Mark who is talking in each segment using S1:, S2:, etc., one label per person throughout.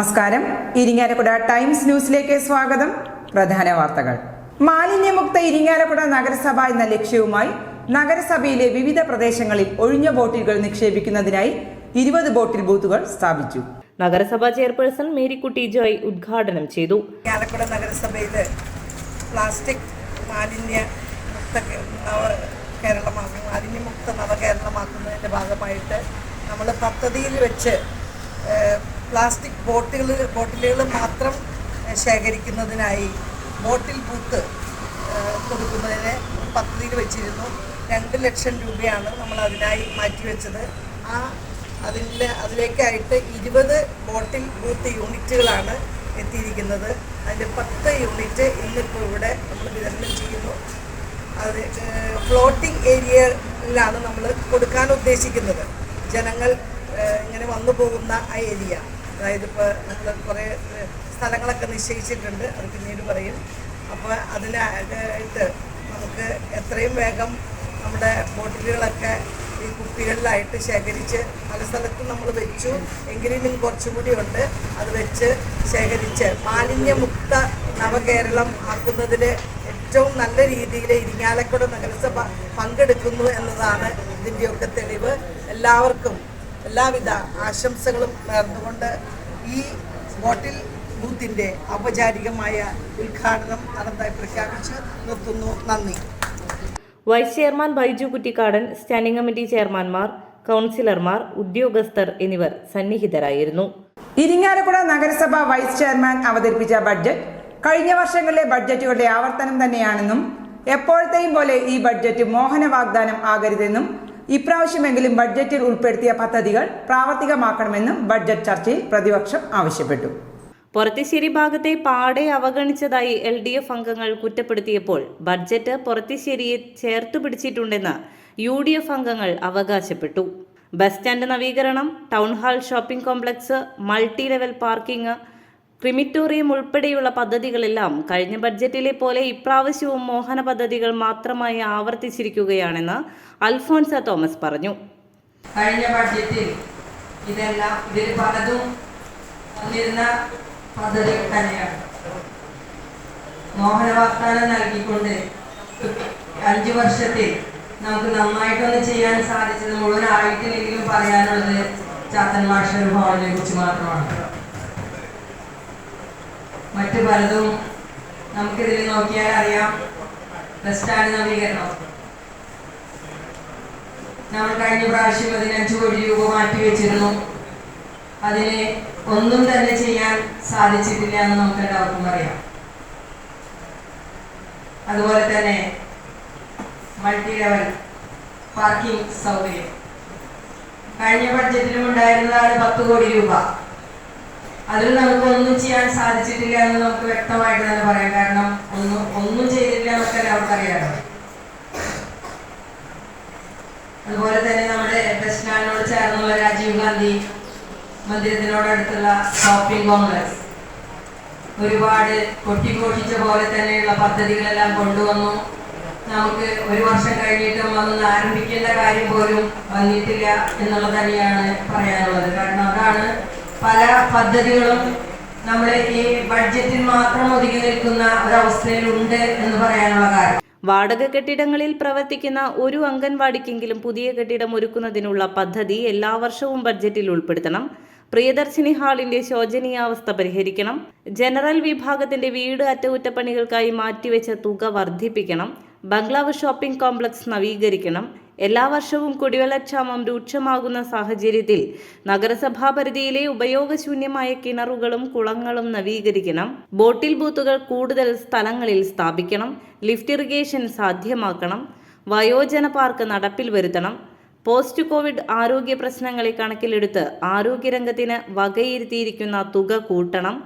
S1: നമസ്കാരം. ഇരിങ്ങാലക്കുട ടൈംസ് ന്യൂസിലേക്ക് സ്വാഗതം. പ്രധാന വാർത്തകൾ. മാലിന്യമുക്ത ഇരിങ്ങാലക്കുട നഗരസഭ എന്ന ലക്ഷ്യവുമായി നഗരസഭയിലെ വിവിധ പ്രദേശങ്ങളിൽ ഒഴിഞ്ഞ ബോട്ടിലുകൾ നിക്ഷേപിക്കുന്നതിനായി ഇരുപത് ബോട്ടിൽ ബൂത്തുകൾ സ്ഥാപിച്ചു.
S2: നഗരസഭാ ചെയർപേഴ്സൺ മേരിക്കുട്ടി ജോയ് ഉദ്ഘാടനം ചെയ്തു.
S3: ആലക്കുട നഗരസഭയിൽ പ്ലാസ്റ്റിക് മാലിന്യ മുക്ത കേരളമാക്കും മാലിന്യമുക്ത നവകേരളമാക്കുന്നതിന്റെ ഭാഗമായിട്ട് നമ്മൾ പദ്ധതിയിൽ വെച്ച് പ്ലാസ്റ്റിക് ബോട്ടുകൾ ബോട്ടിലുകൾ മാത്രം ശേഖരിക്കുന്നതിനായി ബോട്ടിൽ ബൂത്ത് കൊടുക്കുന്നതിന് പദ്ധതിയിൽ വെച്ചിരുന്നു. രണ്ട് ലക്ഷം രൂപയാണ് നമ്മൾ അതിനായി മാറ്റിവെച്ചത്. ആ അതിൽ അതിലേക്കായിട്ട് ഇരുപത് ബോട്ടിൽ ബൂത്ത് യൂണിറ്റുകളാണ് എത്തിയിരിക്കുന്നത്. അതിൽ പത്ത് യൂണിറ്റ് ഇന്നിപ്പോൾ ഇവിടെ നമ്മൾ വിതരണം ചെയ്യുന്നു. അത് ഫ്ലോട്ടിംഗ് ഏരിയയിലാണ് നമ്മൾ കൊടുക്കാൻ ഉദ്ദേശിക്കുന്നത്. ജനങ്ങൾ ഇങ്ങനെ വന്നു പോകുന്ന ആ ഏരിയ. അതായത് ഇപ്പോൾ നമ്മൾ കുറേ സ്ഥലങ്ങളൊക്കെ നിശ്ചയിച്ചിട്ടുണ്ട് അത് പിന്നീട് പറയും. അപ്പോൾ അതിനായിട്ട് നമുക്ക് എത്രയും വേഗം നമ്മുടെ ബോട്ടിലുകളൊക്കെ ഈ കുപ്പികളിലായിട്ട് ശേഖരിച്ച് പല സ്ഥലത്തും നമ്മൾ വെച്ചു. എങ്കിലും കുറച്ചും കൂടി ഉണ്ട്. അത് വെച്ച് ശേഖരിച്ച് മാലിന്യമുക്ത നവകേരളം ആക്കുന്നതിൽ ഏറ്റവും നല്ല രീതിയിൽ ഇരിങ്ങാലക്കുട നഗരസഭ പങ്കെടുക്കുന്നു എന്നതാണ് ഇതിന്റെയൊക്കെ തെളിവ്. എല്ലാവർക്കും എല്ലാവിധ ആശംസകളും നേർന്നുകൊണ്ട് ഈ ബോട്ടിൽ ബൂത്തിന്റെ ഔപചാരികമായ ഉദ്ഘാടനം നടന്നതായി പ്രഖ്യാപിച്ച് നിർത്തുന്നു. നന്ദി.
S2: Vice chairman Baiju Kuttikkadan standing committee ചെയർമാൻമാർ കൗൺസിലർമാർ ഉദ്യോഗസ്ഥർ എന്നിവർ സന്നിഹിതരായിരുന്നു.
S1: ഇരിങ്ങാലക്കുട നഗരസഭ വൈസ് ചെയർമാൻ അവതരിപ്പിച്ച ബഡ്ജറ്റ് കഴിഞ്ഞ വർഷങ്ങളിലെ ബഡ്ജറ്റുകളുടെ ആവർത്തനം തന്നെയാണെന്നും എപ്പോഴത്തെയും പോലെ ഈ ബഡ്ജറ്റ് മോഹന വാഗ്ദാനം ആകരുതെന്നും ഇപ്രാവശ്യമെങ്കിലും ബഡ്ജറ്റിൽ ഉൾപ്പെടുത്തിയ പദ്ധതികൾ പ്രാവർത്തികമാക്കണമെന്നും ബഡ്ജറ്റ് ചർച്ചയിൽ പ്രതിപക്ഷം ആവശ്യപ്പെട്ടു.
S2: പൊറത്തിശ്ശേരി ഭാഗത്തെ പാടെ അവഗണിച്ചതായി എൽ ഡി എഫ് അംഗങ്ങൾ കുറ്റപ്പെടുത്തിയപ്പോൾ ബഡ്ജറ്റ് പൊറത്തിശ്ശേരിയെ ചേർത്തു പിടിച്ചിട്ടുണ്ടെന്ന് യു ഡി എഫ് അംഗങ്ങൾ അവകാശപ്പെട്ടു. ബസ് സ്റ്റാൻഡ് നവീകരണം town hall shopping complex multi level parking crematorium ഉൾപ്പെടെയുള്ള പദ്ധതികളെല്ലാം കഴിഞ്ഞ ബഡ്ജറ്റിലെ പോലെ ഇപ്രാവശ്യവും മോഹന പദ്ധതികൾ മാത്രമായി ആവർത്തിച്ചിരിക്കുകയാണെന്ന് അൽഫോൻസ തോമസ് പറഞ്ഞു.
S4: കഴിഞ്ഞ ബഡ്ജറ്റിൽ ഇതെല്ലാം ഇതിൽ പലതും വന്നിരുന്ന തന്നെയാണ്. മോഹന വാഗ്ദാനം നൽകിക്കൊണ്ട് അഞ്ചു വർഷത്തിൽ നമുക്ക് നന്നായിട്ടൊന്ന് ചെയ്യാൻ സാധിച്ചത് മുഴുവൻ ആയിട്ടില്ലെങ്കിലും പറയാനുള്ളത് ചാത്തൻ മാസ്റ്റർ ഭവനെ കുറിച്ച് മാത്രമാണ്. മറ്റു പലതും നമുക്കിതിൽ നോക്കിയാൽ അറിയാം. ബസ്റ്റാൻഡ് സ്റ്റാൻഡ് നവീകരണം. നമ്മൾ കഴിഞ്ഞ പ്രാവശ്യം പതിനഞ്ച് കോടി രൂപ മാറ്റി വെച്ചിരുന്നു. അതിന് ഒന്നും തന്നെ ചെയ്യാൻ സാധിച്ചിട്ടില്ല എന്ന് നമുക്ക് എല്ലാവർക്കും അറിയാം അതുപോലെ തന്നെ മൾട്ടി ലെവൽ പാർക്കിംഗ് സൗകര്യം. കഴിഞ്ഞ ബഡ്ജറ്റിലും ഉണ്ടായിരുന്നതാണ് പത്ത് കോടി രൂപ. അതിൽ നമുക്ക് ഒന്നും ചെയ്യാൻ സാധിച്ചിട്ടില്ല എന്ന് നമുക്ക് വ്യക്തമായിട്ട് തന്നെ പറയാം. കാരണം ഒന്നും ഒന്നും ചെയ്തിട്ടില്ല എന്നൊക്കെ എല്ലാവർക്കും അറിയാമല്ലോ അതുപോലെ തന്നെ നമ്മുടെ സ്റ്റാൻഡിനോട് ചേർന്നുള്ള രാജീവ് ഗാന്ധി മന്ദിരത്തിനോടടുത്തുള്ള ഷോപ്പിംഗ് കോംപ്ലക്സ്. ഒരുപാട് കൊട്ടിഘോഷിച്ച പോലെ തന്നെയുള്ള പദ്ധതികളെല്ലാം കൊണ്ടുവന്നു. നമുക്ക് ഒരു വർഷം കഴിഞ്ഞിട്ടും അതൊന്ന് ആരംഭിക്കേണ്ട കാര്യം പോലും വന്നിട്ടില്ല എന്നുള്ളത് തന്നെയാണ് പറയാനുള്ളത്. കാരണം അതാണ് പല പദ്ധതികളും നമ്മുടെ ഈ ബഡ്ജറ്റിൽ മാത്രം ഒതുങ്ങി നിൽക്കുന്ന ഒരവസ്ഥയിലുണ്ട് എന്ന് പറയാനുള്ള കാര്യം.
S2: വാടക കെട്ടിടങ്ങളിൽ പ്രവർത്തിക്കുന്ന ഒരു അംഗൻവാടിക്കെങ്കിലും പുതിയ കെട്ടിടം ഒരുക്കുന്നതിനുള്ള പദ്ധതി എല്ലാ വർഷവും ബഡ്ജറ്റിൽ ഉൾപ്പെടുത്തണം. പ്രിയദർശിനി ഹാളിന്റെ ശോചനീയാവസ്ഥ പരിഹരിക്കണം. ജനറൽ വിഭാഗത്തിന്റെ വീട് അറ്റകുറ്റപ്പണികൾക്കായി മാറ്റിവെച്ച തുക വർദ്ധിപ്പിക്കണം. ബംഗ്ലാവ് ഷോപ്പിംഗ് കോംപ്ലക്സ് നവീകരിക്കണം. എല്ലാ വർഷവും കുടിവെള്ളക്ഷാമം രൂക്ഷമാകുന്ന സാഹചര്യത്തിൽ നഗരസഭാ പരിധിയിലെ ഉപയോഗശൂന്യമായ കിണറുകളും കുളങ്ങളും നവീകരിക്കണം. ബോട്ടിൽ ബൂത്തുകൾ കൂടുതൽ സ്ഥലങ്ങളിൽ സ്ഥാപിക്കണം. ലിഫ്റ്റ് ഇറിഗേഷൻ സാധ്യമാക്കണം. വയോജന പാർക്ക് നടപ്പിൽ വരുത്തണം. പോസ്റ്റ് കോവിഡ് ആരോഗ്യ പ്രശ്നങ്ങളെ കണക്കിലെടുത്ത് ആരോഗ്യരംഗത്തിന് വകയിരുത്തിയിരിക്കുന്ന തുക കൂട്ടണം.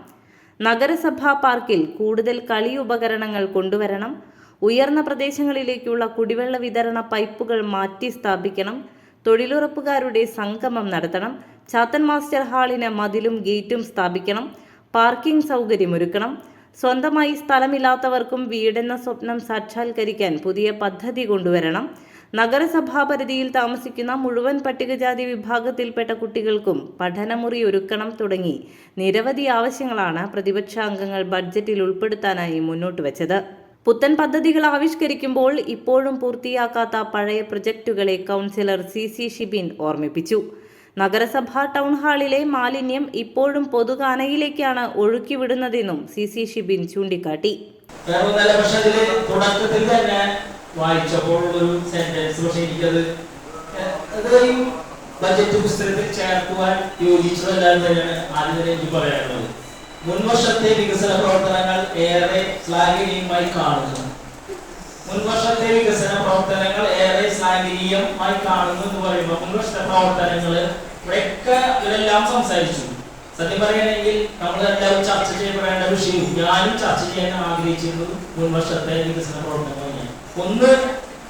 S2: നഗരസഭാ പാർക്കിൽ കൂടുതൽ കളി ഉപകരണങ്ങൾ കൊണ്ടുവരണം. ഉയർന്ന പ്രദേശങ്ങളിലേക്കുള്ള കുടിവെള്ള വിതരണ പൈപ്പുകൾ മാറ്റി സ്ഥാപിക്കണം. തൊഴിലുറപ്പുകാരുടെ സംഗമം നടത്തണം. ചാത്തൻ മാസ്റ്റർ ഹാളിന് മതിലും ഗേറ്റും സ്ഥാപിക്കണം. പാർക്കിംഗ് സൗകര്യമൊരുക്കണം. സ്വന്തമായി സ്ഥലമില്ലാത്തവർക്കും വീടെന്ന സ്വപ്നം സാക്ഷാത്കരിക്കാൻ പുതിയ പദ്ധതി കൊണ്ടുവരണം. നഗരസഭാ പരിധിയിൽ താമസിക്കുന്ന മുഴുവൻ പട്ടികജാതി വിഭാഗത്തിൽപ്പെട്ട കുട്ടികൾക്കും പഠനമുറി ഒരുക്കണം തുടങ്ങി നിരവധി ആവശ്യങ്ങളാണ് പ്രതിപക്ഷ അംഗങ്ങൾ ബഡ്ജറ്റിൽ ഉൾപ്പെടുത്താനായി മുന്നോട്ട് വെച്ചത്. പുത്തൻ പദ്ധതികൾ ആവിഷ്കരിക്കുമ്പോൾ ഇപ്പോഴും പൂർത്തിയാക്കാത്ത പഴയ പ്രൊജക്റ്റുകളെ കൗൺസിലർ സി സി ഷിബിൻ ഓർമ്മിപ്പിച്ചു. നഗരസഭാ ടൗൺ ഹാളിലെ മാലിന്യം ഇപ്പോഴും പൊതുകാനയിലേക്കാണ് ഒഴുക്കിവിടുന്നതെന്നും സി സി ഷിബിൻ ചൂണ്ടിക്കാട്ടി.
S5: തന്നെ വായിച്ചപ്പോൾ ഒരു സെന്റൻസ് പക്ഷെ എനിക്കത് ബജറ്റ് പുസ്തകത്തിൽ ചേർക്കുവാൻ യോജിച്ചതല്ലാതെ തന്നെയാണ് ആദ്യം തന്നെ എനിക്ക് പറയാനുള്ളത്. മുൻവർഷത്തെ വികസന പ്രവർത്തനങ്ങൾ ഏറെ ശ്ലാഘനീയമായി കാണുന്നു. മുൻവർഷത്തെ വികസന പ്രവർത്തനങ്ങൾ ഏറെ ശ്ലാഘനീയമായി കാണുന്നു എന്ന് പറയുമ്പോൾ മുൻവർഷത്തെ പ്രവർത്തനങ്ങൾ ഇവിടെയൊക്കെ ഇവരെല്ലാം സംസാരിച്ചു. സത്യം പറയുകയാണെങ്കിൽ നമ്മളെല്ലാവരും ചർച്ച ചെയ്യപ്പെടേണ്ട വിഷയവും ഞാനും ചർച്ച ചെയ്യാൻ ആഗ്രഹിച്ചിരുന്നത് മുൻവർഷത്തെ വികസന പ്രവർത്തനങ്ങൾ ഒന്ന്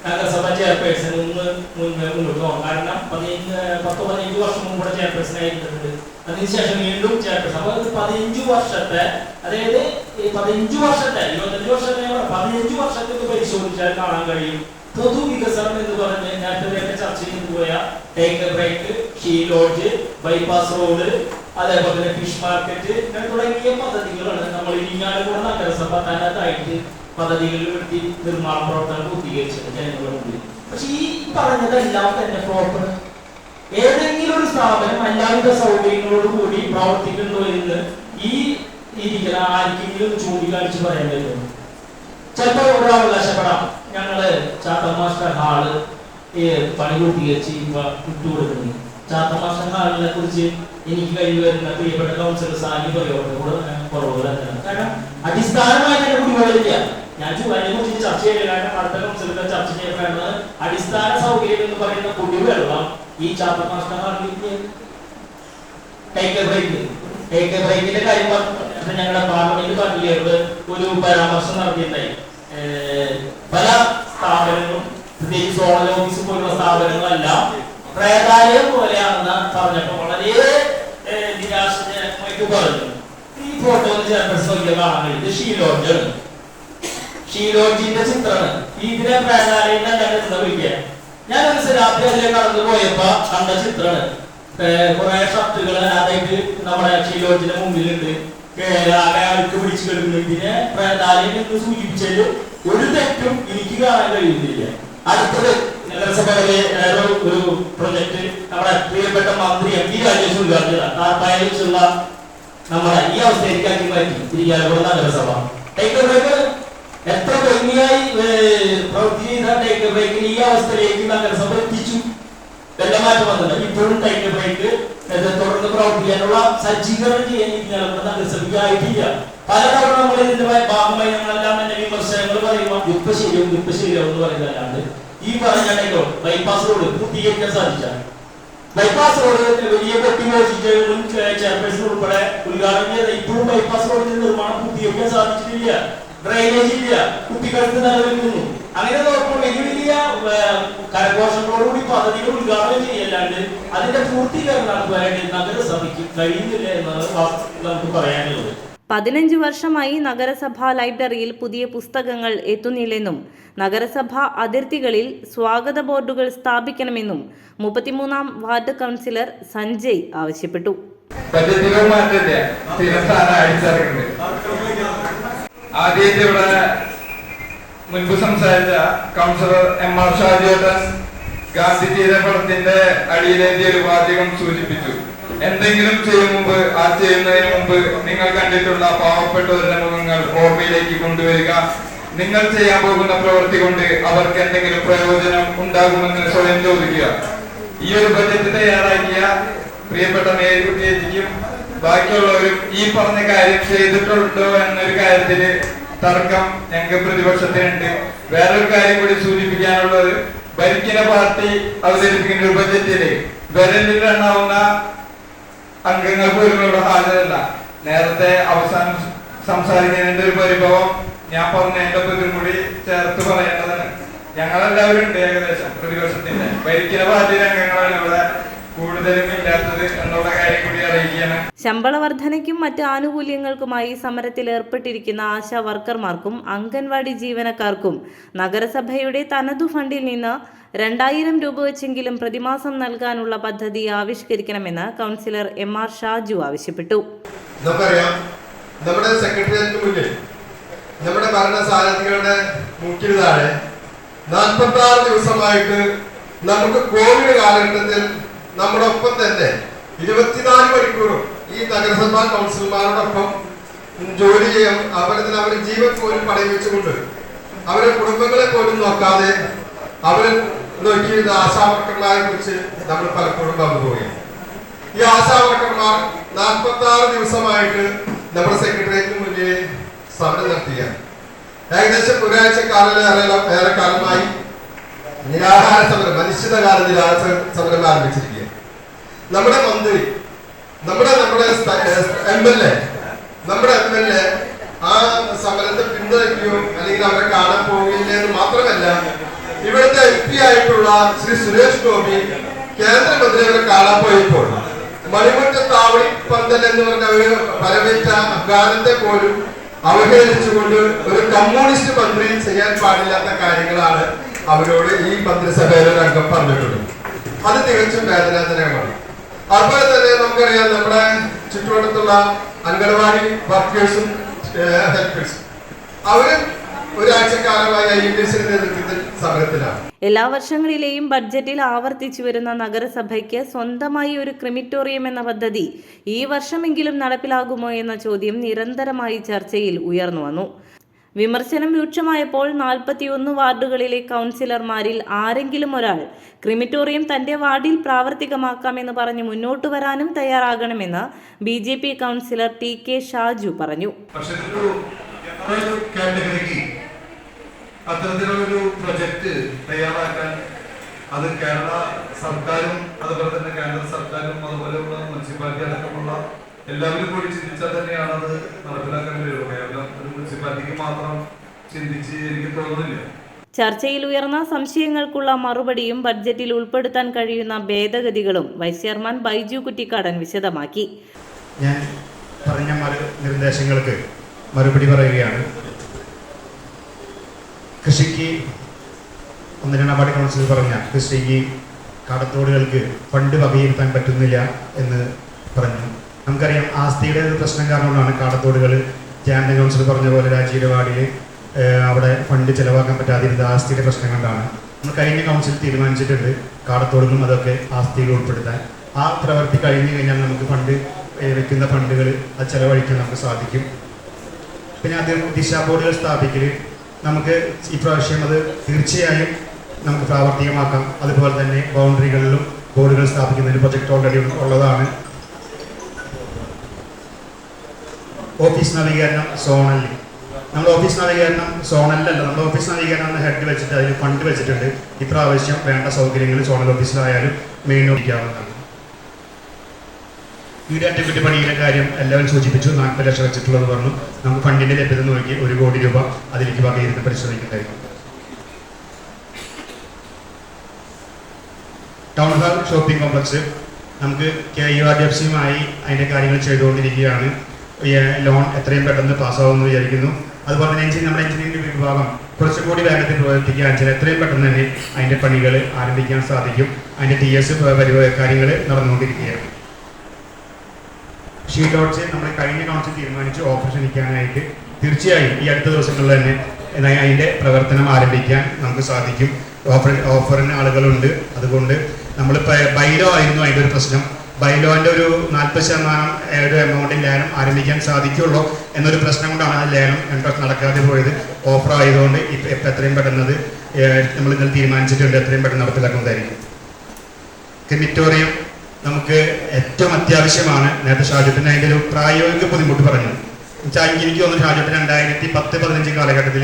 S5: നഗരസഭ ചെയർപേഴ്സൺ ഒന്ന് മുന്നേ മുന്നോട്ട് പോകാം. കാരണം പതിനഞ്ച് പത്ത് പതിനഞ്ച് വർഷം മുമ്പ് ചെയർപേഴ്സൺ ആയിരുന്നിട്ടുണ്ട്. അതിനുശേഷം വീണ്ടും ചെയർപേഴ്സൺ അപ്പൊ ഒരു പതിനഞ്ചു വർഷത്തെ അതായത് ഈ പതിനഞ്ചു വർഷത്തെ ഇരുപത്തഞ്ചു വർഷത്തെ പതിനഞ്ചു പറയാം, പതിനഞ്ച് വർഷത്തെ ഇത് പരിശോധിച്ചാൽ കാണാൻ കഴിയും. പൊതു വികസനം എന്ന് പറഞ്ഞ് നേരത്തെ നേരത്തെ ചർച്ച ചെയ്തു പോയ take break she lodge bypass road അതേപോലെ തന്നെ ഫിഷ് മാർക്കറ്റ് ഇങ്ങനെ തുടങ്ങിയ പദ്ധതികളാണ് നമ്മൾ ഇരിങ്ങാലക്കുട നഗരസഭ തനതായിട്ട് പദ്ധതികളിൽ വരുത്തി നിർമ്മാണ പ്രവർത്തനം പൂർത്തീകരിച്ചത് ജനങ്ങളുടെ പക്ഷെ ഈ പറഞ്ഞതെല്ലാം തന്നെ പ്രോപ്പർ ഏതെങ്കിലും ഒരു സ്ഥാപനം എല്ലാവിധ സൗകര്യങ്ങളോട് കൂടി പ്രവർത്തിക്കുന്നു എന്ന് ഈ ഇരിക്കുന്ന ആർക്കെങ്കിലും ചൂണ്ടിക്കാണിച്ച് പറയാൻ പറ്റുമോ? ചിലപ്പോൾ ഇവിടെ അവകാശപ്പെടാം ഞങ്ങൾ ചാത്തമാസ്റ്റർ ഹാൾ പണി പൂർത്തീകരിച്ച് ഇപ്പൊ വിട്ടുകൊടുക്കുന്നു. മാസ്റ്റർ ഹാളിനെ കുറിച്ച് എനിക്ക് കഴിഞ്ഞു വരുന്ന പ്രിയപ്പെട്ട കൗൺസിലർ സാനി കുറവ് കാരണം അടിസ്ഥാനമായി തന്നെ കുടിവെള്ളമില്ല ഞാൻ കഴിഞ്ഞ കുറിച്ച് ചർച്ച ചെയ്യില്ല? അടുത്ത കൗൺസിലർ ചർച്ച ചെയ്യപ്പെടുന്നത് അടിസ്ഥാന സൗകര്യം എന്ന് പറയുന്ന കുടിവെള്ളം ഈ ചാപ്റ്റർ മാസ്റ്റർ കാര്യം ഞങ്ങളുടെ പാർലമെന്റ് ഒരു പരാമർശം നടത്തിയിട്ടുണ്ടായി. പല സ്ഥാപനങ്ങളും പ്രത്യേകിച്ച് സോണൽ ഓഫീസ് പോലുള്ള സ്ഥാപനങ്ങളെല്ലാം പ്രേതാലയം പോലെയാണെന്ന് പറഞ്ഞപ്പോൾ വളരെ നിരാശ പറഞ്ഞു. ഈ ഫോട്ടോ ഒന്ന് ചെയർപേഴ്സൺ നോക്കിയാൽ കാണാൻ ഷീലോഡ്ജിന്റെ ചിത്രമാണ്. ഇതിനെ തന്നെ എന്താ വിളിക്കുക. ഞാൻ ഒരു രാത്രി അതിലെ കടന്നു പോയപ്പോ കണ്ട ചിത്രമാണ്. കുറെ ഷർട്ടുകൾ അതായിട്ട് നമ്മുടെ ഷീലോജിന്റെ മുമ്പിലുണ്ട്. ആകെ പിടിച്ചു കിടക്കുന്നു. ഇതിനെ പ്രേതാലയം എന്ന് സൂചിപ്പിച്ചാലും ഒരു തെറ്റും എനിക്ക് കാണാൻ കഴിയുന്നില്ല. അടുത്തത് നഗരസഭയിലെ ഒരു പ്രൊജക്ട് നമ്മുടെ പ്രിയപ്പെട്ട മന്ത്രി എം പി രാജേഷ് ഉദ്ഘാടനം നമ്മുടെ ഈ അവസ്ഥയിലേക്കാക്കി മാറ്റി. തിരികെ നഗരസഭ. ടേക്ക് എത്ര ഭംഗിയായി പ്രവൃത്തി ചെയ്ത ടേക്ക് ബ്രേക്കിന് ഈ അവസ്ഥയിലേക്ക് നഗരസഭ എത്തിച്ചു വെല്ല മാറ്റം വന്നിട്ടുണ്ട്. ഇപ്പോഴും ടേക്ക് ബ്രേക്ക് തുടർന്ന് പ്രവർത്തിക്കാനുള്ള സജ്ജീകരണം ചെയ്യാൻ ഇരിക്കാനുള്ള നഗരസഭയ്ക്ക് ആയിട്ടില്ല പലതവണ നമ്മൾ ഇതിന്റെ ഭാഗമായി ഞങ്ങളെല്ലാം തന്നെ വിമർശനങ്ങൾ പറയുമ്പോൾ ഇപ്പൊ ശരിയാവും ഇപ്പൊ ശരിയാവും എന്ന് പറയുന്നതല്ലാണ്ട് ഈ പറഞ്ഞോ ബൈപ്പാസ് റോഡ് പൂർത്തീകരിക്കാൻ സാധിച്ചാണ്. ബൈപ്പാസ് റോഡ് വലിയ കൊട്ടി മോഷിച്ചതും ചെയർപേഴ്സൺ ഉൾപ്പെടെ ഉദ്ഘാടനം ചെയ്ത ഇപ്പോഴും ബൈപ്പാസ് റോഡിന്റെ നിർമ്മാണം പൂർത്തീകരിക്കാൻ സാധിച്ചിട്ടില്ല. ഡ്രൈനേജ് ഇല്ല. കുട്ടികൾക്ക് നിലനിൽക്കുന്നു അങ്ങനെ നോക്കുമ്പോൾ വലിയ വലിയ കരഘോഷങ്ങളോടുകൂടി പദ്ധതികൾ ഉദ്ഘാടനം ചെയ്യല്ലാണ്ട് അതിന്റെ പൂർത്തീകരണം നടത്തുവാനായിട്ട് നഗരസഭയ്ക്ക് കഴിയുന്നില്ല എന്നാണ് നമുക്ക് പറയാനുള്ളത്.
S2: പതിനഞ്ച് വർഷമായി നഗരസഭാ ലൈബ്രറിയിൽ പുതിയ പുസ്തകങ്ങൾ എത്തുന്നില്ലെന്നും നഗരസഭ അതിർത്തികളിൽ സ്വാഗത ബോർഡുകൾ സ്ഥാപിക്കണമെന്നും മുപ്പത്തിമൂന്നാം വാർഡ് കൗൺസിലർ സഞ്ജയ് ആവശ്യപ്പെട്ടു.
S6: ആദ്യമായിട്ട് ഇവിടെ മുൻപ് സംസാരിച്ച കൗൺസിലർ എം ആർ ഷാജിയേട്ടൻ ഗാന്ധിജിയുടെ പടത്തിന്റെ അടിയിലേന്തിയ ഒരു വാചകം സൂചിപ്പിച്ചു. എന്തെങ്കിലും ചെയ്യും മുമ്പ് ആ ചെയ്യുന്നതിന് മുമ്പ് നിങ്ങൾ കണ്ടിട്ടുള്ള പാവപ്പെട്ടവരുടെ മുഖങ്ങൾ ഓർമ്മയിലേക്ക് കൊണ്ടുവരിക. നിങ്ങൾ ചെയ്യാൻ പോകുന്ന പ്രവൃത്തി കൊണ്ട് അവർക്ക് എന്തെങ്കിലും പ്രയോജനം ഉണ്ടാകുമെന്ന് സ്വയം ചോദിക്കുക. ഈ ഒരു ബജറ്റ് തയ്യാറാക്കിയ പ്രിയപ്പെട്ട മേരിക്കുട്ടി ചേച്ചിക്കും ബാക്കിയുള്ളവരും ഈ പറഞ്ഞ കാര്യം ചെയ്തിട്ടുണ്ടോ എന്നൊരു കാര്യത്തിൽ തർക്കം ഞങ്ങൾക്ക് പ്രതിപക്ഷത്തിനുണ്ട്. വേറൊരു കാര്യം കൂടി സൂചിപ്പിക്കാനുള്ളത് ഭരിക്കുന്ന പാർട്ടി അവതരിപ്പിക്കുന്ന ബജറ്റിൽ വിരലിലെണ്ണാവുന്ന അംഗങ്ങൾ പോലും ഇവിടെ ഹാജരല്ല. നേരത്തെ അവസാനം സംസാരിക്കുന്നതിന്റെ ഒരു പരിഭവം ഞാൻ പറഞ്ഞതിന്റെ ഒപ്പം കൂടി ചേർത്ത് പറയേണ്ടതാണ്. ഞങ്ങളെല്ലാവരും ഉണ്ട് ഏകദേശം പ്രതിപക്ഷത്തിന്റെ. ഭരിക്കുന്ന പാർട്ടിയിലെ അംഗങ്ങളാണ് ഇവിടെ
S2: ശമ്പള വർധനയ്ക്കും മറ്റ് ആനുകൂല്യങ്ങൾക്കുമായി സമരത്തിൽ ഏർപ്പെട്ടിരിക്കുന്ന ആശാ വർക്കർമാർക്കും അംഗൻവാടി ജീവനക്കാർക്കും നഗരസഭയുടെ തനതു ഫണ്ടിൽ നിന്ന് രണ്ടായിരം രൂപ വെച്ചെങ്കിലും പ്രതിമാസം നൽകാനുള്ള പദ്ധതി ആവിഷ്കരിക്കണമെന്ന് കൗൺസിലർ എം ആർ ഷാജു ആവശ്യപ്പെട്ടു.
S7: നമുക്കറിയാം നമ്മുടെ സെക്രട്ടേറിയറ്റിന് മുന്നിൽ നമ്മുടെ ഭരണ സാരഥികളുടെ മൂക്കിൽ താഴെ നാൽപ്പത്തി ആറ് ദിവസമായിട്ട് നമുക്ക് കോവിഡ് കാലഘട്ടത്തിൽ നമ്മുടെ ഒപ്പം തന്നെ ഇരുപത്തിനാല് മണിക്കൂറും ഈ നഗരസഭാ കൗൺസിലർമാരോടൊപ്പം ജോലി ചെയ്യാൻ അവരതിന് അവരുടെ ജീവൻ പോലും പണയം വെച്ചുകൊണ്ട് അവരുടെ കുടുംബങ്ങളെ പോലും നോക്കാതെ അവർ നോക്കിയിരുന്ന ആശാവർക്കന്മാരെ കുറിച്ച് നമ്മൾ പലപ്പോഴും മറന്നുപോവുകയാണ് ഈ ആശാവർക്കന്മാർ നാൽപ്പത്തി ആറ് ദിവസമായിട്ട് നമ്മുടെ സെക്രട്ടേറിയറ്റിന് മുന്നിൽ സമരം നടത്തുകയാണ് ഏകദേശം ഒരാഴ്ച കാലം ഏറെ കാലമായി നിരാഹാര സമരം അനിശ്ചിതകാല നിരാഹാര സമരം ആരംഭിച്ചിരിക്കുകയാണ് നമ്മുടെ മന്ത്രി നമ്മുടെ നമ്മുടെ എം എൽ എ നമ്മുടെ എം എൽ എ ആ സമരത്തെ പിന്തുണയ്ക്കുകയും അല്ലെങ്കിൽ അവരെ കാണാൻ പോവുകയില്ല എന്ന് മാത്രമല്ല ഇവിടുത്തെ എം പി ആയിട്ടുള്ള ശ്രീ സുരേഷ് ഗോപി കേന്ദ്രമന്ത്രി അവരെ കാണാൻ പോയപ്പോൾ മണിമുറ്റ താവളി പന്തൽ എന്ന് പറഞ്ഞ ഒരു പരമേറ്റ ഗാനത്തെ പോലും അവഹേളിച്ചുകൊണ്ട് ഒരു കമ്മ്യൂണിസ്റ്റ് മന്ത്രി ചെയ്യാൻ പാടില്ലാത്ത കാര്യങ്ങളാണ് അവരോട് ഈ മന്ത്രിസഭയിലെ അംഗം പറഞ്ഞിട്ടുള്ളത്. അത് തികച്ചും വേദനാജനകമാണ്. അതുപോലെ തന്നെ നമുക്കറിയാം നമ്മുടെ ചുറ്റുവട്ടത്തുള്ള അംഗനവാടി വർക്കേഴ്സും ഹെൽപ്പേഴ്സും. അവരും
S2: എല്ലാ വർഷങ്ങളിലെയും ബഡ്ജറ്റിൽ ആവർത്തിച്ചു വരുന്ന നഗരസഭയ്ക്ക് സ്വന്തമായി ഒരു ക്രിമിറ്റോറിയം എന്ന പദ്ധതി ഈ വർഷമെങ്കിലും നടപ്പിലാകുമോ എന്ന ചോദ്യം നിരന്തരമായി ചർച്ചയിൽ ഉയർന്നു വന്നു. വിമർശനം രൂക്ഷമായപ്പോൾ നാൽപ്പത്തിയൊന്ന് വാർഡുകളിലെ കൗൺസിലർമാരിൽ ആരെങ്കിലും ഒരാൾ ക്രിമിറ്റോറിയം തന്റെ വാർഡിൽ പ്രാവർത്തികമാക്കാമെന്ന് പറഞ്ഞ് മുന്നോട്ട് വരാനും തയ്യാറാകണമെന്ന് B J P councillor T K Shaju പറഞ്ഞു.
S8: അത്തരത്തിലുള്ളൊരു പ്രൊജക്ട് തയ്യാറാക്കാൻ അത് കേരള സർക്കാരും അതുപോലെ തന്നെ കേന്ദ്ര സർക്കാരും അതുപോലെയുള്ള മുനിസിപ്പാലിറ്റി അടക്കമുള്ള എല്ലാവരും കൂടി ചിന്തിച്ചാൽ തന്നെയാണ് അത് നടപ്പിലാക്കാൻ കഴിയുള്ളൂ. കേരളം ഒരു മുനിസിപ്പാലിറ്റിക്ക് മാത്രം ചിന്തിച്ച് എനിക്ക് തോന്നുന്നില്ല.
S2: ചർച്ചയിൽ ഉയർന്ന സംശയങ്ങൾക്കുള്ള മറുപടിയും ബഡ്ജറ്റിൽ ഉൾപ്പെടുത്താൻ കഴിയുന്ന ഭേദഗതികളും വൈസ് ചെയർമാൻ ബൈജു കുറ്റിക്കാടൻ വിശദമാക്കി.
S9: ഞാൻ പറഞ്ഞ നിർദ്ദേശങ്ങൾക്ക് മറുപടി പറയുകയാണ്. കൃഷിക്ക് ഒന്നിരണപാടി കൗൺസിൽ പറഞ്ഞ കൃഷിക്ക് കാടത്തോടുകൾക്ക് ഫണ്ട് വകയിരുത്താൻ പറ്റുന്നില്ല എന്ന് പറഞ്ഞു. നമുക്കറിയാം ആസ്തിയുടെ ഒരു പ്രശ്നം കാരണമാണ് കാടത്തോടുകൾ ജാമ്യ കൗൺസിൽ പറഞ്ഞ പോലെ രാജീയുടെ വാർഡിൽ അവിടെ ഫണ്ട് ചിലവാക്കാൻ പറ്റാതിരുന്ന ആസ്തിയുടെ പ്രശ്നം കൊണ്ടാണ്. നമ്മൾ കഴിഞ്ഞ കൗൺസിൽ തീരുമാനിച്ചിട്ടുണ്ട് കാടത്തോടുകളും അതൊക്കെ ആസ്തിയിൽ ഉൾപ്പെടുത്താൻ. ആ പ്രവൃത്തി കഴിഞ്ഞു കഴിഞ്ഞാൽ നമുക്ക് ഫണ്ട് വെക്കുന്ന ഫണ്ടുകൾ അത് ചിലവഴിക്കാൻ നമുക്ക് സാധിക്കും. പിന്നെ അത് ദിശാ ബോർഡുകൾ സ്ഥാപിക്കൽ നമുക്ക് ഈ പ്രാവശ്യം അത് തീർച്ചയായും നമുക്ക് പ്രാവർത്തികമാക്കാം. അതുപോലെ തന്നെ ബൗണ്ടറികളിലും ബോർഡുകൾ സ്ഥാപിക്കുന്നതിന് പ്രൊജക്ട് ഓൾറെഡി ഉള്ളതാണ്. ഓഫീസ് നവീകരണം സോണലിൽ നമ്മൾ ഓഫീസ് നവീകരണം സോണലിലല്ല നമ്മൾ ഓഫീസ് നവീകരണം എന്ന ഹെഡ് വെച്ചിട്ട് അതിൽ ഫണ്ട് വെച്ചിട്ടുണ്ട്. ഇപ്രാവശ്യം വേണ്ട സൗകര്യങ്ങൾ സോണൽ ഓഫീസിലായാലും മെയിൻ ഓടിക്കാവുന്നതാണ് വീട് അറ്റകുറ്റി പണിയിലെ കാര്യം എല്ലാവരും സൂചിപ്പിച്ചു. നാൽപ്പത് ലക്ഷം വെച്ചിട്ടുള്ളത് പറഞ്ഞു. നമുക്ക് ഫണ്ടിന്റെ ലഭ്യത നോക്കി ഒരു കോടി രൂപ അതിലേക്ക് വകയിരുന്ന് പരിശോധിക്കുന്നതായിരിക്കും ടൗൺ ഹാൾ ഷോപ്പിംഗ് കോംപ്ലക്സ് നമുക്ക് K U R D F സിയുമായി അതിന്റെ കാര്യങ്ങൾ ചെയ്തുകൊണ്ടിരിക്കുകയാണ്. ലോൺ എത്രയും പെട്ടെന്ന് പാസ്സാവുമെന്ന് വിചാരിക്കുന്നു. അതുപോലെ തന്നെ എഞ്ചിനീയർ നമ്മുടെ എഞ്ചിനീയറിംഗ് വിഭാഗം കുറച്ചുകൂടി വേഗത്തിൽ പ്രവർത്തിക്കാൻ ചില എത്രയും പെട്ടെന്ന് തന്നെ അതിന്റെ പണികൾ ആരംഭിക്കാൻ സാധിക്കും. അതിന്റെ ടി എസ് കാര്യങ്ങൾ നടന്നുകൊണ്ടിരിക്കുകയാണ്. ഷീ ഡോട്ട്സ് നമ്മൾ കഴിഞ്ഞ കൗൺസിൽ തീരുമാനിച്ച് ഓഫർ ക്ഷണിക്കാനായിട്ട് തീർച്ചയായും ഈ അടുത്ത ദിവസങ്ങളിൽ തന്നെ അതിന്റെ പ്രവർത്തനം ആരംഭിക്കാൻ നമുക്ക് സാധിക്കും. ഓഫർ ഓഫറിന് ആളുകളുണ്ട്. അതുകൊണ്ട് നമ്മൾ ബൈലോ ആയിരുന്നു അതിന്റെ ഒരു പ്രശ്നം. ബൈലോന്റെ ഒരു നാൽപ്പത് ശതമാനം ഒരു എമൗണ്ടിൽ ലേലം ആരംഭിക്കാൻ സാധിക്കുള്ളൂ എന്നൊരു പ്രശ്നം കൊണ്ടാണ് ആ ലേലം ഇൻട്രസ്റ്റ് നടക്കാതെ പോയത്. ഓഫർ ആയതുകൊണ്ട് ഇപ്പം ഇപ്പം എത്രയും പെട്ടെന്നത് നമ്മൾ ഇന്നലെ തീരുമാനിച്ചിട്ടുണ്ട് എത്രയും പെട്ടെന്ന് നടപ്പിലാക്കുന്നതായിരിക്കും. ക്രിമിറ്റോറിയം നമുക്ക് ഏറ്റവും അത്യാവശ്യമാണ്. നേരത്തെ ഷാജുട്ടിന് അതിന്റെ ഒരു പ്രായോഗിക ബുദ്ധിമുട്ട് പറഞ്ഞു. എന്നുവെച്ചാൽ എനിക്ക് തോന്നുന്നു ഷാജുട്ട് രണ്ടായിരത്തി പത്ത് പതിനഞ്ച് കാലഘട്ടത്തിൽ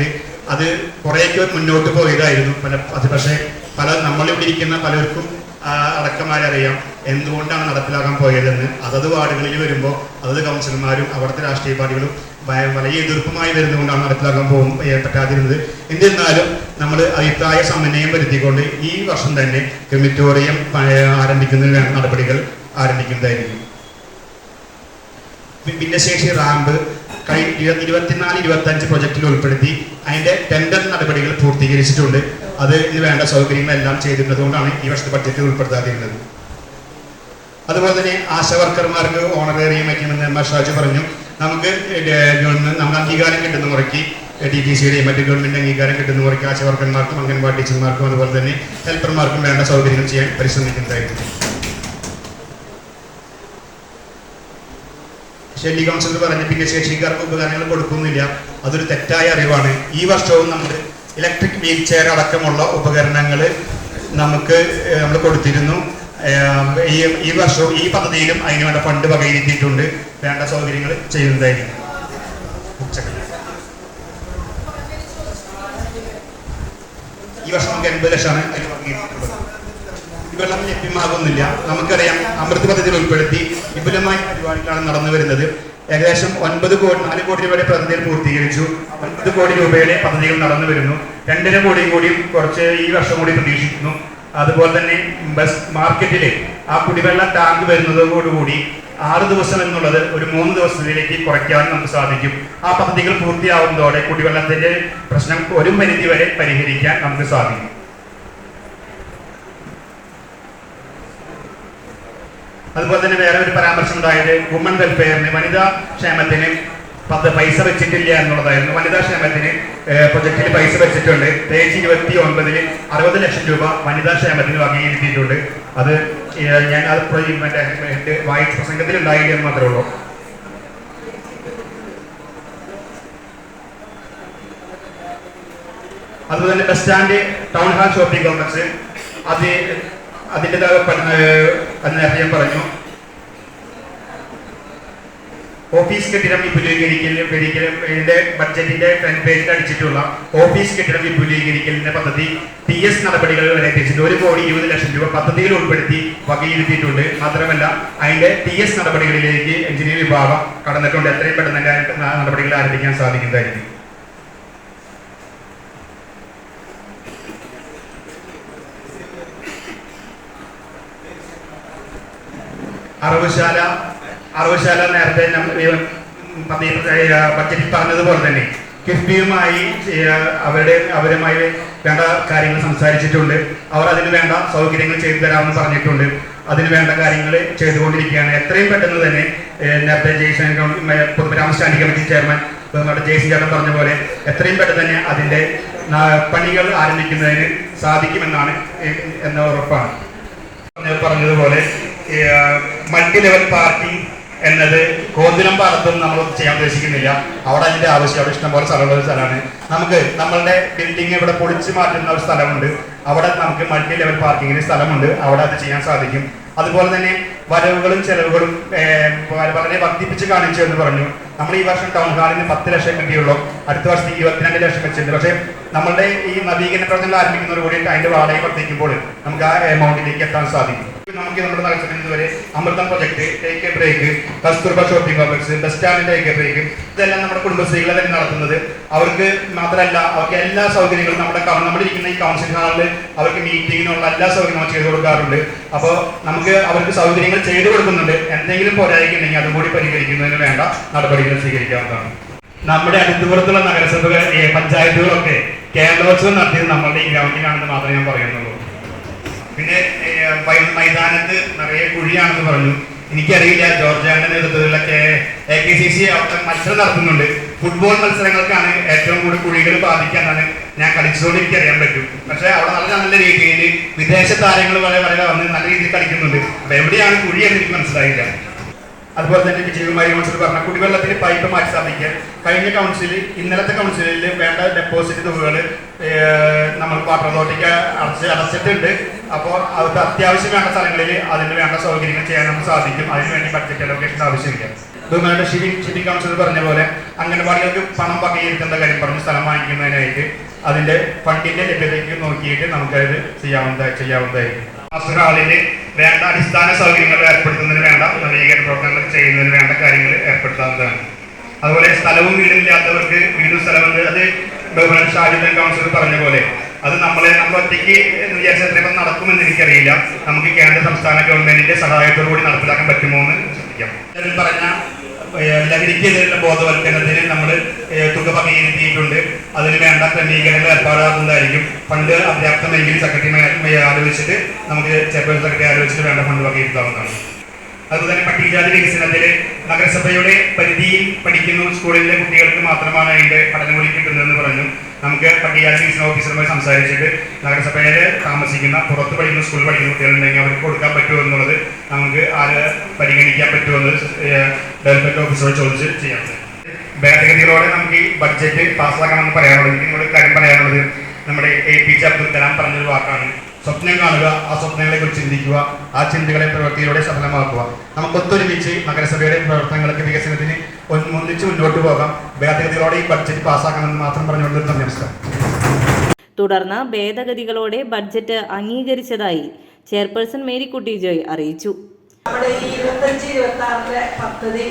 S9: അത് കുറേയൊക്കെ മുന്നോട്ട് പോയതായിരുന്നു. പല അത് പക്ഷേ പല നമ്മളിവിടെ ഇരിക്കുന്ന പലർക്കും അടക്കമാരറിയാം എന്തുകൊണ്ടാണ് നടപ്പിലാക്കാൻ പോയതെന്ന് അതത് വാർഡുകളിൽ വരുമ്പോൾ അതത് കൗൺസിലർമാരും അവിടുത്തെ രാഷ്ട്രീയ പാർട്ടികളും വലിയ എതിർപ്പുമായി വരുന്നതുകൊണ്ടാണ് നടപ്പിലാക്കാൻ പോകും പറ്റാതിരുന്നത് എന്നിരുന്നാലും നമ്മൾ അഭിപ്രായ സമന്വയം വരുത്തിക്കൊണ്ട് ഈ വർഷം തന്നെ ക്രിമിറ്റോറിയം ആരംഭിക്കുന്നതിന് വേണ്ട നടപടികൾ ആരംഭിക്കുന്നതായിരിക്കും. ഭിന്നശേഷി റാമ്പ് ഇരു- ഇരുപത്തിനാല് ഇരുപത്തി അഞ്ച് പ്രൊജക്റ്റിൽ ഉൾപ്പെടുത്തി അതിന്റെ ടെൻഡർ നടപടികൾ പൂർത്തീകരിച്ചിട്ടുണ്ട്. അതിന് വേണ്ട സൗകര്യങ്ങളെല്ലാം ചെയ്തിരുന്നതുകൊണ്ടാണ് ഈ വർഷത്തെ ബഡ്ജറ്റിൽ ഉൾപ്പെടുത്താതിരുന്നത്. അതുപോലെ തന്നെ ആശവർക്കർമാർക്ക് ഓണറേറിയം വയ്ക്കുമെന്ന് ഷാജു പറഞ്ഞു. നമുക്ക് ഗവൺമെന്റ് നമുക്ക് അംഗീകാരം കിട്ടുന്ന മുറയ്ക്ക് ടി പി സിയുടെയും മറ്റ് ഗവൺമെന്റ് അംഗീകാരം കിട്ടുന്ന മുറയ്ക്ക് ആശവർക്കർമാർക്കും അംഗൻവാടി ടീച്ചർമാർക്കും അതുപോലെ തന്നെ ഹെൽപ്പർമാർക്കും വേണ്ട സൗകര്യങ്ങൾ ചെയ്യാൻ പരിശ്രമിക്കുന്നതായിരുന്നു ഷെല്ലി കൗൺസിലർ പറഞ്ഞ ഭിന്നശേഷിക്കാർക്ക് ഉപകരണങ്ങൾ കൊടുക്കുന്നില്ല. അതൊരു തെറ്റായ അറിവാണ്. ഈ വർഷവും നമ്മൾ ഇലക്ട്രിക് വീൽ ചെയർ അടക്കമുള്ള ഉപകരണങ്ങൾ നമുക്ക് നമ്മൾ കൊടുത്തിരുന്നു. ഈ ഈ വർഷവും ഈ പദ്ധതിയിലും അതിന് വേണ്ട ഫണ്ട് വകയിരുത്തിയിട്ടുണ്ട്. വേണ്ട സൗകര്യങ്ങൾ ചെയ്യുന്നതായിരിക്കും. ഈ വർഷം നമുക്ക് എൺപത് ലക്ഷമാണ് അതിന് വകയിരുത്തിയിട്ടുള്ളത്. വെള്ളം ലഭ്യമാകുന്നില്ല. നമുക്കറിയാം അമൃത് പദ്ധതിയിൽ ഉൾപ്പെടുത്തി വിപുലമായ പരിപാടികളാണ് നടന്നു വരുന്നത്. ഏകദേശം ഒൻപത് കോടി നാല് കോടി രൂപയുടെ പദ്ധതികൾ പൂർത്തീകരിച്ചു. ഒൻപത് കോടി രൂപയുടെ പദ്ധതികൾ നടന്നു വരുന്നു. രണ്ടര കോടിയും കൂടിയും കുറച്ച് ഈ വർഷം കൂടി പ്രതീക്ഷിക്കുന്നു. അതുപോലെ തന്നെ ബസ് മാർക്കറ്റിൽ ആ കുടിവെള്ള ടാങ്ക് വരുന്നതോടുകൂടി ആറ് ദിവസം എന്നുള്ളത് ഒരു മൂന്ന് ദിവസത്തിലേക്ക് കുറയ്ക്കാൻ നമുക്ക് സാധിക്കും. ആ പദ്ധതികൾ പൂർത്തിയാവുന്നതോടെ കുടിവെള്ളത്തിന്റെ പ്രശ്നം ഒരു പരിധി വരെ പരിഹരിക്കാൻ നമുക്ക് സാധിക്കും. അതുപോലെ തന്നെ വേറെ ഒരു പരാമർശം ഉണ്ടായത് വുമൺ വെൽഫെയറിന് വനിതാ ക്ഷേമത്തിന് പത്ത് പൈസ വെച്ചിട്ടില്ല എന്നുള്ളതായിരുന്നു. വനിതാ ക്ഷേമത്തിന് പ്രൊജക്റ്റിൽ പൈസ വെച്ചിട്ടുണ്ട്. തേച്ച് ഇരുപത്തി ഒൻപതിൽ അറുപത് ലക്ഷം രൂപ വനിതാ ക്ഷേമത്തിന് വകയിരുത്തിയിട്ടുണ്ട്. അത് ഞാൻ അത് മറ്റേ വായിച്ച വായി പ്രസംഗത്തിൽ ഉണ്ടായില്ല എന്ന് മാത്രമേ ഉള്ളൂ. അതുപോലെ bus stand town hall shopping complex. അത് അതിന്റെതായ ഞാൻ പറഞ്ഞു. ഓഫീസ് കെട്ടിടം വിപുലീകരിക്കൽ വിപുലീകരിക്കലിന്റെ ബഡ്ജറ്റിന്റെ ഫ്രണ്ട് പേജിൽ അടിച്ചിട്ടുള്ള ഓഫീസ് കെട്ടിടം വിപുലീകരിക്കലിന്റെ പദ്ധതി പി എസ് നടപടികൾ വരെ എത്തിച്ചിട്ടുണ്ട് ഒരു കോടി ഇരുപത് ലക്ഷം രൂപ പദ്ധതിയിൽ ഉൾപ്പെടുത്തി വകയിരുത്തിയിട്ടുണ്ട്. മാത്രമല്ല അതിന്റെ പി എസ് നടപടികളിലേക്ക് എഞ്ചിനീയറിംഗ് വിഭാഗം കടന്നിട്ടുണ്ട്. എത്രയും പെട്ടെന്ന് നടപടികൾ ആരംഭിക്കാൻ സാധിക്കുന്നതായിരിക്കും. അറവുശാല അറവുശാല നേരത്തെ ബജറ്റിൽ പറഞ്ഞതുപോലെ തന്നെ കിഫ്ബിയുമായി അവരുടെ അവരുമായി വേണ്ട കാര്യങ്ങൾ സംസാരിച്ചിട്ടുണ്ട്. അവർ അതിന് വേണ്ട സൗകര്യങ്ങൾ ചെയ്തു തരാമെന്ന് പറഞ്ഞിട്ടുണ്ട്. അതിന് വേണ്ട കാര്യങ്ങൾ ചെയ്തുകൊണ്ടിരിക്കുകയാണ്. എത്രയും പെട്ടെന്ന് തന്നെ നേരത്തെ ജയ്സൺ പൊതുമരാമ സ്റ്റാൻഡിംഗ് കമ്മിറ്റി ചെയർമാൻ നമ്മുടെ ജയ്സൺ പറഞ്ഞ പോലെ എത്രയും പെട്ടെന്ന് തന്നെ അതിന്റെ പണികൾ ആരംഭിക്കുന്നതിന് സാധിക്കുമെന്നാണ് എന്ന ഉറപ്പാണ്. പറഞ്ഞ- പറഞ്ഞതുപോലെ മൾട്ടി ലെവൽ പാർക്കിംഗ് എന്നത് കോന്തിനം പാടത്തും നമ്മൾ ചെയ്യാൻ ഉദ്ദേശിക്കുന്നില്ല. അവിടെ അതിന്റെ ആവശ്യം അവിടെ ഇഷ്ടംപോലെ സ്ഥലമുള്ള സ്ഥലമാണ്. നമുക്ക് നമ്മളുടെ ബിൽഡിംഗ് ഇവിടെ പൊളിച്ചു മാറ്റുന്ന ഒരു സ്ഥലമുണ്ട്. അവിടെ നമുക്ക് മൾട്ടി ലെവൽ പാർക്കിങ്ങിന് സ്ഥലമുണ്ട്. അവിടെ അത് ചെയ്യാൻ സാധിക്കും. അതുപോലെ തന്നെ വരവുകളും ചെലവുകളും വളരെ വർദ്ധിപ്പിച്ച് കാണിച്ചു എന്ന് പറഞ്ഞു. നമ്മൾ ഈ വർഷം ടൗൺ ഹാളിന് പത്ത് ലക്ഷം കിട്ടിയുള്ളൂ. അടുത്ത വർഷം ഇരുപത്തിരണ്ട് ലക്ഷം വെച്ചിട്ടുണ്ട്. പക്ഷേ നമ്മളുടെ ഈ നവീകരണ പ്രവർത്തനങ്ങൾ ആരംഭിക്കുന്നതോട് കൂടിയിട്ട് അതിന്റെ വാടക വർദ്ധിക്കുമ്പോൾ നമുക്ക് ആ എമൗണ്ടിലേക്ക് എത്താൻ സാധിക്കും. നമുക്ക് നമ്മുടെ നഗരസഭയിൽ ഇതുവരെ Amrutham project take a break Kasturba shopping complex bus സ്റ്റാൻഡിന്റെ take a break ഇതെല്ലാം നമ്മുടെ കുടുംബശ്രീകളെ തന്നെ നടത്തുന്നത്. അവർക്ക് മാത്രമല്ല അവർക്ക് എല്ലാ സൗകര്യങ്ങളും നമ്മുടെ നമ്മളിരിക്കുന്ന ഈ കൗൺസിൽ ഹാളിൽ അവർക്ക് മീറ്റിങ്ങിനുള്ള എല്ലാ സൗകര്യങ്ങളും ചെയ്തു കൊടുക്കാറുണ്ട്. അപ്പോൾ നമുക്ക് അവർക്ക് സൗകര്യങ്ങൾ ചെയ്തു കൊടുക്കുന്നുണ്ട്. എന്തെങ്കിലും പോരായിക്കുണ്ടെങ്കിൽ അതും കൂടി പരിഹരിക്കുന്നതിന് വേണ്ട നടപടികൾ സ്വീകരിക്കാവുന്നതാണ്. നമ്മുടെ അടുത്തുപുറത്തുള്ള നഗരസഭകൾ പഞ്ചായത്തുകളൊക്കെ കേരളോത്സവം നടത്തിയത് നമ്മളുടെ ഈ ഗ്രൗണ്ടിലാണെന്ന് മാത്രമേ ഞാൻ പറയുന്നുള്ളൂ. പിന്നെ മൈതാനത്ത് നിറയെ കുഴിയാണെന്ന് പറഞ്ഞു. എനിക്കറിയില്ല ജോർജിയാന്റെ നേതൃത്വത്തിലൊക്കെ എ കെ സി സി അവിടെ മത്സരം നടത്തുന്നുണ്ട്. ഫുട്ബോൾ മത്സരങ്ങൾക്കാണ് ഏറ്റവും കൂടുതൽ കുഴികൾ ബാധിക്കാന്നാണ് ഞാൻ കളിച്ചതോട് എനിക്ക് അറിയാൻ പറ്റും. പക്ഷെ അവിടെ നല്ല നല്ല രീതിയിൽ വിദേശ താരങ്ങൾ വരെ വരെ വന്ന് നല്ല രീതിയിൽ കളിക്കുന്നുണ്ട്. അപ്പൊ എവിടെയാണ് കുഴി എന്ന് എനിക്ക് മനസ്സിലായില്ല. അതുപോലെ തന്നെ വിജയകുമാരി കൗൺസിൽ പറഞ്ഞ കുടിവെള്ളത്തിന് പൈപ്പ് മാറ്റി സ്ഥാപിക്കാൻ കഴിഞ്ഞ കൗൺസിലിൽ ഇന്നലത്തെ കൗൺസിലിൽ വേണ്ട ഡെപ്പോസിറ്റ് തുകകൾ നമ്മൾ വാട്ടർ അതോറിറ്റിക്ക് അടച്ച് അടച്ചിട്ടുണ്ട്. അപ്പോൾ അത് അത്യാവശ്യം വേണ്ട സ്ഥലങ്ങളിൽ അതിന് വേണ്ട സൗകര്യങ്ങൾ ചെയ്യാൻ നമുക്ക് സാധിക്കും. അതിനുവേണ്ടി ബഡ്ജറ്റ് അലോക്കേഷൻ ആവശ്യമില്ല. ബഹുമാനയുടെ ഷിപ്പിംഗ് ഷിപ്പിംഗ് കൗൺസിൽ പറഞ്ഞ പോലെ അംഗനവാടികൾക്ക് പണം വകയിരുത്തേണ്ട കാര്യം പറഞ്ഞു സ്ഥലം വാങ്ങിക്കുന്നതിനായിട്ട് അതിന്റെ ഫണ്ടിന്റെ ലഭ്യതയ്ക്ക് നോക്കിയിട്ട് നമുക്കത് ചെയ്യാവുന്നതായി ചെയ്യാവുന്നതായിരിക്കും. മാസ്റ്റർ ഹാളിൽ വേണ്ട അടിസ്ഥാന സൗകര്യങ്ങൾ ഏർപ്പെടുത്തുന്നതിന് വേണ്ട നവീകരണ പ്രവർത്തനങ്ങൾ ചെയ്യുന്നതിന് വേണ്ട കാര്യങ്ങൾ ഏർപ്പെടുത്താവുന്നതാണ്. അതുപോലെ സ്ഥലവും വീടും ഇല്ലാത്തവർക്ക് വീടും സ്ഥലമുണ്ട്. അത് ബഹുമാൻ ഷാജിദൻ കൗൺസിൽ പറഞ്ഞ പോലെ അത് നമ്മളെ നമ്മൾ ഒറ്റയ്ക്ക് ചിലപ്പോൾ നടക്കുമെന്ന് എനിക്കറിയില്ല. നമുക്ക് കേന്ദ്ര സംസ്ഥാന ഗവൺമെന്റിന്റെ സഹായത്തോടു കൂടി നടപ്പിലാക്കാൻ പറ്റുമോ എന്ന് ശ്രദ്ധിക്കാം. പറഞ്ഞ ലഹരിക്കെതിരെയുള്ള ബോധവൽക്കരണത്തിന് നമ്മൾ തുക പകർത്തിയിട്ടുണ്ട് അതിന് വേണ്ട ക്രമീകരണങ്ങൾ ഏർപ്പാടാക്കുന്നതായിരിക്കും. ഫണ്ട് അപര്യാപ്തമെങ്കിൽ സെക്രട്ടറി ആലോചിച്ചിട്ട് നമുക്ക് ചെയർപേഴ്സൺ സെക്രട്ടറി ആലോചിച്ചിട്ട് വേണ്ട ഫണ്ട് വകയിരുത്താവുന്നതാണ്. അതുപോലെ തന്നെ പട്ടികജാതി വികസനത്തിൽ നഗരസഭയുടെ പരിധിയിൽ പഠിക്കുന്ന സ്കൂളിലെ കുട്ടികൾക്ക് മാത്രമാണ് അതിന്റെ പഠനമൊഴി കിട്ടുന്നതെന്ന് പറഞ്ഞു. നമുക്ക് പട്ടികജാതി സീസൺ ഓഫീസറുമായി സംസാരിച്ചിട്ട് നഗരസഭയിൽ താമസിക്കുന്ന പുറത്ത് പഠിക്കുന്ന സ്കൂളിൽ പഠിക്കുന്ന കുട്ടികളുണ്ടെങ്കിൽ അവർക്ക് കൊടുക്കാൻ പറ്റുമോ എന്നുള്ളത് നമുക്ക് ആര് പരിഗണിക്കാൻ പറ്റുമെന്ന് ഡെവലപ്മെന്റ് ഓഫീസറോട് ചോദിച്ച് ചെയ്യാം. ഭേദഗതികളോടെ നമുക്ക് ഈ ബഡ്ജറ്റ് പാസ്സാക്കണമെന്ന് പറയാനുള്ളത്. എനിക്ക് നിങ്ങളോട് കാര്യം പറയാനുള്ളത്. നമ്മുടെ A P J Abdul Kalam പറഞ്ഞൊരു വാക്കാണ്. സ്വപ്നം കാണുക ആ സ്വപ്നങ്ങളെക്കുറിച്ച് ചിന്തിക്കുക ആ ചിന്തകളെ പ്രവൃത്തിയിലൂടെ സഫലമാക്കുക. നമുക്ക് ഒത്തൊരുമിച്ച് നഗരസഭയുടെ പ്രവർത്തനങ്ങൾക്ക് വികസനത്തിന് ഒന്നിച്ച് മുന്നോട്ട് പോകാം. ഭേദഗതികളോടെ ഈ ബഡ്ജറ്റ് പാസ്സാക്കണമെന്ന് മാത്രം പറഞ്ഞുകൊണ്ട് നിർത്താം നമസ്കാരം.
S2: തുടർന്ന് ഭേദഗതികളോടെ ബഡ്ജറ്റ് അംഗീകരിച്ചതായി ചെയർപേഴ്സൺ മേരിക്കുട്ടി ജോയ് അറിയിച്ചു.
S3: നമ്മുടെ ഈ ഇരുപത്തഞ്ച് ഇരുപത്തി ആറിലെ പദ്ധതി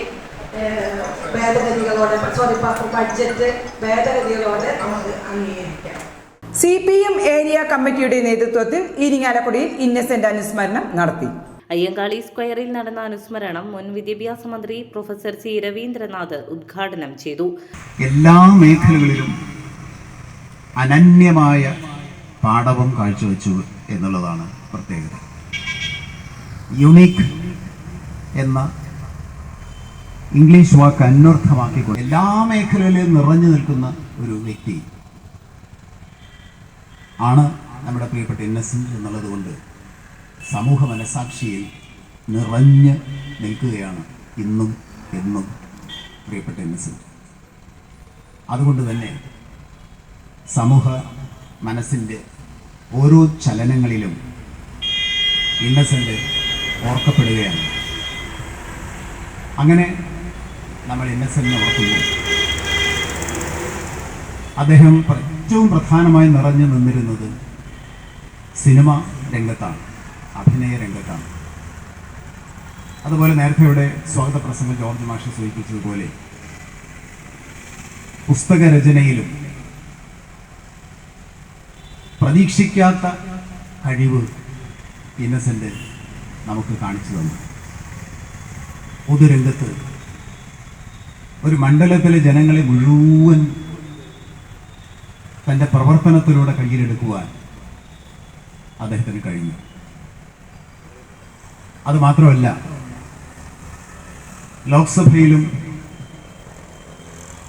S3: ഭേദഗതികളോടെ സോറി ബഡ്ജറ്റ് ഭേദഗതികളോടെ നമുക്ക് അംഗീകരിക്കാം.
S1: സി പി എം ഏരിയ കമ്മിറ്റിയുടെ നേതൃത്വത്തിൽ ഇരിങ്ങാലക്കുടിയിൽ ഇന്നസെന്റ് അനുസ്മരണം നടത്തി.
S2: അയ്യങ്കാളി സ്ക്വയറിൽ നടന്ന അനുസ്മരണം മുൻ വിദ്യാഭ്യാസ മന്ത്രി പ്രൊഫസർ സി രവീന്ദ്രനാഥ് ഉദ്ഘാടനം ചെയ്തു.
S10: എല്ലാ മേഖലകളിലും അനന്യമായ പാഠവും കാഴ്ചവെച്ചു എന്നുള്ളതാണ് പ്രത്യേകത. യുണീക്ക് എന്ന ഇംഗ്ലീഷ് വാക്ക് അന്വർത്ഥമാക്കിക്കൊണ്ട് എല്ലാ മേഖലകളിലും നിറഞ്ഞു നിൽക്കുന്ന ഒരു വ്യക്തി ആണ് നമ്മുടെ പ്രിയപ്പെട്ട ഇന്നസെന്റ് എന്നുള്ളതുകൊണ്ട് സമൂഹ മനസാക്ഷിയിൽ നിറഞ്ഞ് നിൽക്കുകയാണ് ഇന്നും എന്നും പ്രിയപ്പെട്ട ഇന്നസെന്റ്. അതുകൊണ്ട് തന്നെ സമൂഹ മനസ്സിന്റെ ഓരോ ചലനങ്ങളിലും ഇന്നസെന്റ് ഓർക്കപ്പെടുകയാണ്. അങ്ങനെ നമ്മൾ ഇന്നസെന്റിനെ ഓർക്കുന്നു അദ്ദേഹം ഏറ്റവും പ്രധാനമായി നിറഞ്ഞു നിന്നിരുന്നത് സിനിമ രംഗത്താണ്. അഭിനയ രംഗത്താണ്. അതുപോലെ നേരത്തെ ഇവിടെ സ്വാഗത പ്രസംഗം ജോർജ് മാഷ സൂചിപ്പിച്ചതുപോലെ പുസ്തക രചനയിലും പ്രതീക്ഷിക്കാത്ത കഴിവ് ഇന്നസെന്റ് നമുക്ക് കാണിച്ചു തന്നു. പൊതുരംഗത്ത് ഒരു മണ്ഡലത്തിലെ ജനങ്ങളെ മുഴുവൻ തന്റെ പ്രവർത്തനത്തിലൂടെ കയ്യിലെടുക്കുവാൻ അദ്ദേഹത്തിന് കഴിഞ്ഞു. അത് മാത്രമല്ല ലോക്സഭയിലും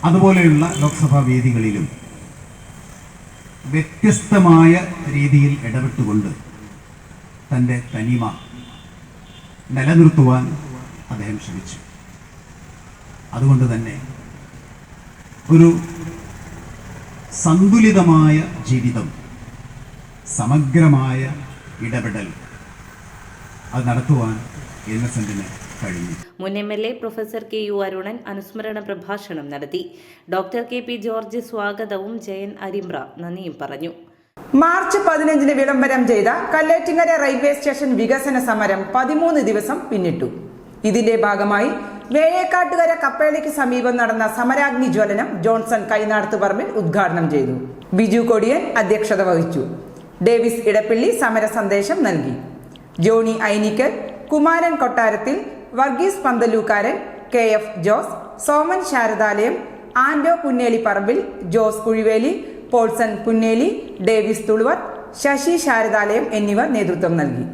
S10: അതുപോലെയുള്ള ലോക്സഭാ വേദികളിലും വ്യത്യസ്തമായ രീതിയിൽ ഇടപെട്ടുകൊണ്ട് തന്റെ തനിമ നിലനിർത്തുവാൻ അദ്ദേഹം ശ്രമിച്ചു. അതുകൊണ്ട് തന്നെ ഒരു സന്തുലിതമായ ജീവിതം സമഗ്രമായ ഇടപെടൽ. അത് നടത്തുവാൻ ഇന്നസെന്റിന് കഴിഞ്ഞു.
S2: മുൻ M L A professor K U Arunan അനുസ്മരണ പ്രഭാഷണം നടത്തി. ഡോക്ടർ കെ പി ജോർജ് സ്വാഗതവും ജയൻ അരിമ്ര നന്ദിയും പറഞ്ഞു.
S1: മാർച്ച് പതിനഞ്ചിന് വിളംബരം ചെയ്ത കല്ലേറ്റിങ്ങര റെയിൽവേ സ്റ്റേഷൻ വികസന സമരം പതിമൂന്ന് ദിവസം പിന്നിട്ടു. ഇതിന്റെ ഭാഗമായി വേഴേക്കാട്ടുകര കപ്പേളിക്ക് സമീപം നടന്ന സമരാഗ്നി ജ്വലനം ജോൺസൺ കൈനാടത്ത് പറമ്പിൽ ഉദ്ഘാടനം ചെയ്തു. ബിജു കൊടിയൻ അധ്യക്ഷത വഹിച്ചു. ഡേവിസ് ഇടപ്പള്ളി സമര സന്ദേശം നൽകി. ജോണി ഐനിക്കൽ കുമാരൻ കൊട്ടാരത്തിൽ വർഗീസ് പന്തലൂക്കാരൻ കെ എഫ് ജോസ് സോമൻ ശാരദാലയം ആൻഡോ പുന്നേലി പറമ്പിൽ ജോസ് കുഴിവേലി പോൾസൺ പുന്നേലി ഡേവിസ് തുളുവർ ശശി ശാരദാലയം എന്നിവർ നേതൃത്വം നൽകി.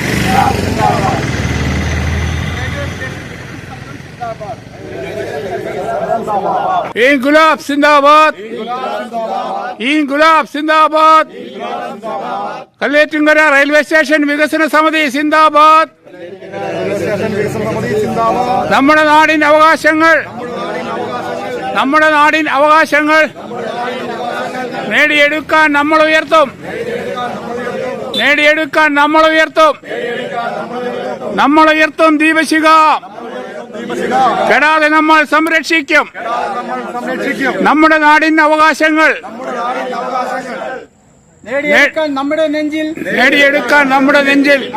S11: ഇൻകുലാബ് സിന്ദാബാദ് ഇൻകുലാബ് സിന്ദാബാദ് കല്ലേറ്റുങ്കര റെയിൽവേ സ്റ്റേഷൻ വികസന സമിതി സിന്ദാബാദ് നമ്മുടെ നാടിൻ അവകാശങ്ങൾ നമ്മുടെ നാടിൻ അവകാശങ്ങൾ നേടിയെടുക്കാൻ നമ്മൾ ഉയർത്തും. നേടിയെടുക്കാൻ നമ്മൾ ഉയർത്തും. നമ്മൾ ഉയർത്തും ദീപശിഖ. കെടാതെ നമ്മൾ സംരക്ഷിക്കും. നമ്മുടെ നാടിന്റെ അവകാശങ്ങൾ. നേടിയെടുക്കാൻ നമ്മുടെ നെഞ്ചിൽ നേടിയെടുക്കാൻ നമ്മുടെ നെഞ്ചിൽ.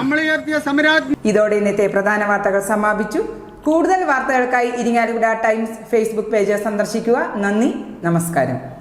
S1: ഇതോടെ ഇന്നത്തെ പ്രധാന വാർത്തകൾ സമാപിച്ചു. കൂടുതൽ വാർത്തകൾക്കായി ഇരിങ്ങാലക്കുട ടൈംസ് ഫേസ്ബുക്ക് പേജ് സന്ദർശിക്കുക. നന്ദി. നമസ്കാരം.